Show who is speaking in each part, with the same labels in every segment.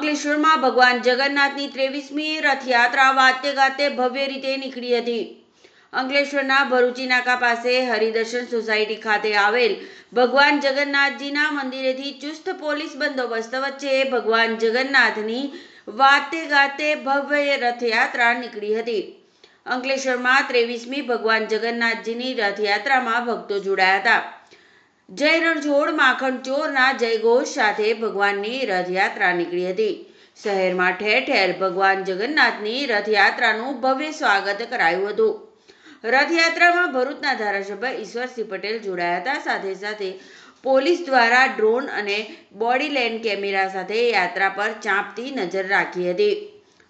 Speaker 1: અંકલેશ્વરમાં ભગવાન જગન્નાથની ત્રેવીસમી રથયાત્રા વાતે ગાતે ભવ્ય રીતે નીકળી હતી. અંકલેશ્વરના ભરૂચી નાકા પાસે હરિદર્શન સોસાયટી ખાતે આવેલ ભગવાન જગન્નાથજીના મંદિરેથી ચુસ્ત પોલીસ બંદોબસ્ત વચ્ચે ભગવાન જગન્નાથની વાતે ગાતે ભવ્ય રથયાત્રા નીકળી હતી. અંકલેશ્વરમાં ત્રેવીસમી ભગવાન જગન્નાથજીની રથયાત્રામાં ભક્તો જોડાયા હતા. જય રણછોડ માખણ ચોરના જયઘોષ સાથે ભગવાનની રથયાત્રા નીકળી હતી. શહેરમાં ઠેર ઠેર ભગવાન જગન્નાથની રથયાત્રાનું ભવ્ય સ્વાગત કરાયું હતું. રથયાત્રામાં ભરૂચના ધારાસભ્ય ઈશ્વરસિંહ પટેલ જોડાયા હતા. સાથે સાથે પોલીસ દ્વારા ડ્રોન અને બોડી લેન્ડ કેમેરા સાથે યાત્રા પર ચાંપતી નજર રાખી હતી.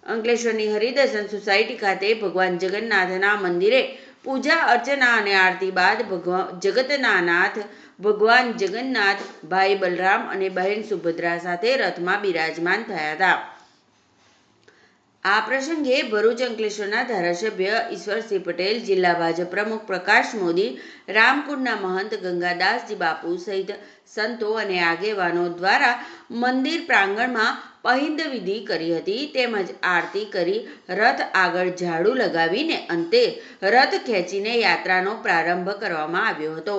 Speaker 1: અંકલેશ્વરની હરિદર્શન સોસાયટી ખાતે ભગવાન જગન્નાથના મંદિરે પૂજા અર્ચના અને આરતી બાદ ભગવાન જગતના નાથ ભગવાન જગન્નાથ, ભાઈ બલરામ અને બહેન સુભદ્રા સાથે રથમાં બિરાજમાન થયા હતા. આ પ્રસંગે ભરૂચ અંકલેશ્વરના ધારાસભ્ય ઈશ્વરસિંહ પટેલ, જિલ્લા ભાજપ પ્રમુખ પ્રકાશ મોદી, રામકુંડના મહંત ગંગાદાસજી બાપુ સહિત સંતો અને આગેવાનો દ્વારા મંદિર પ્રાંગણમાં પહિંદ વિધિ કરી હતી તેમજ આરતી કરી રથ આગળ ઝાડુ લગાવીને અંતે રથ ખેંચીને યાત્રાનો પ્રારંભ કરવામાં આવ્યો હતો.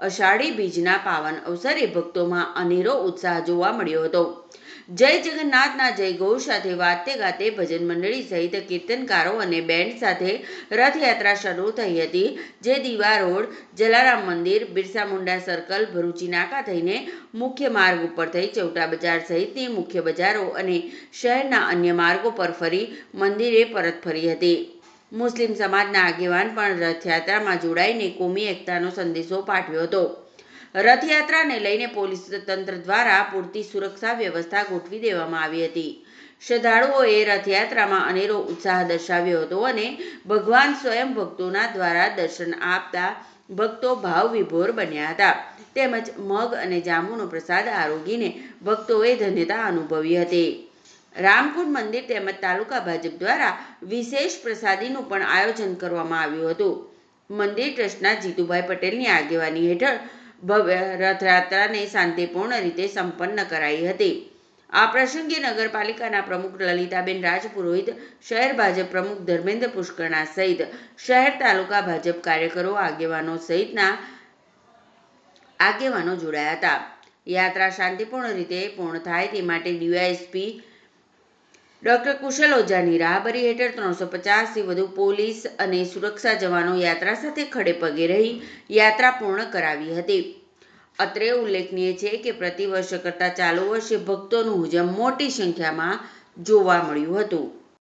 Speaker 1: અષાઢી બીજના પાવન અવસરે ભક્તોમાં અનેરો ઉત્સાહ જોવા મળ્યો હતો. જય જગન્નાથના જયઘોષ સાથે વાતે ગાતે ભજન મંડળી સહિત કીર્તનકારો અને બેન્ડ સાથે રથયાત્રા શરૂ થઈ હતી. જે દીવા રોડ, જલારામ મંદિર, બિરસા મુંડા સર્કલ, ભરૂચી નાકા થઈને મુખ્ય માર્ગ ઉપર થઈ ચૌટા બજાર સહિતની મુખ્ય બજારો અને શહેરના અન્ય માર્ગો પર ફરી મંદિરે પરત ફરી હતી. મુસ્લિમ સમાજના આગેવાન પણ રથયાત્રામાં જોડાઈને કોમી એકતાનો સંદેશો પાઠવ્યો હતો. રથયાત્રાને લઈને પોલીસ તંત્ર દ્વારા પૂરતી સુરક્ષા વ્યવસ્થા ગોઠવી દેવામાં આવી હતી. શ્રદ્ધાળુઓએ રથયાત્રામાં અનેરો ઉત્સાહ દર્શાવ્યો હતો અને ભગવાન સ્વયં ભક્તોના દ્વારા દર્શન આપતા ભક્તો ભાવ વિભોર બન્યા હતા. તેમજ મગ અને જાંબુનો પ્રસાદ આરોગીને ભક્તોએ ધન્યતા અનુભવી હતી. રામકુંડ મંદિર તેમજ તાલુકા ભાજપ દ્વારા વિશેષ પ્રસાદીનું પણ આયોજન કરવામાં આવ્યું હતું. મંદિર ટ્રસ્ટના જીતુભાઈ પટેલની આગેવાની હેઠળ ભવ્ય રથયાત્રાને શાંતિપૂર્ણ રીતે સંપન્ન કરાઈ હતી. આ પ્રસંગે નગરપાલિકાના પ્રમુખ લલિતાબેન રાજપુરોહિત, શહેર ભાજપ પ્રમુખ ધર્મેન્દ્ર પુષ્કરણા સહિત શહેર તાલુકા ભાજપ કાર્યકરો, આગેવાનો સહિતના આગેવાનો જોડાયા હતા. યાત્રા શાંતિપૂર્ણ રીતે પૂર્ણ થાય તે માટે ડીવાયએસપી ડોક્ટર કુશલ ઓઝાની રાહબરી હેઠળ ત્રણસો પચાસથી વધુ પોલીસ અને સુરક્ષા જવાનો યાત્રા સાથે ખડે પગે રહી યાત્રા પૂર્ણ કરાવી હતી. અત્રે ઉલ્લેખનીય છે કે પ્રતિ વર્ષ કરતાં ચાલુ વર્ષે ભક્તોનું હુજમ મોટી સંખ્યામાં જોવા મળ્યું હતું.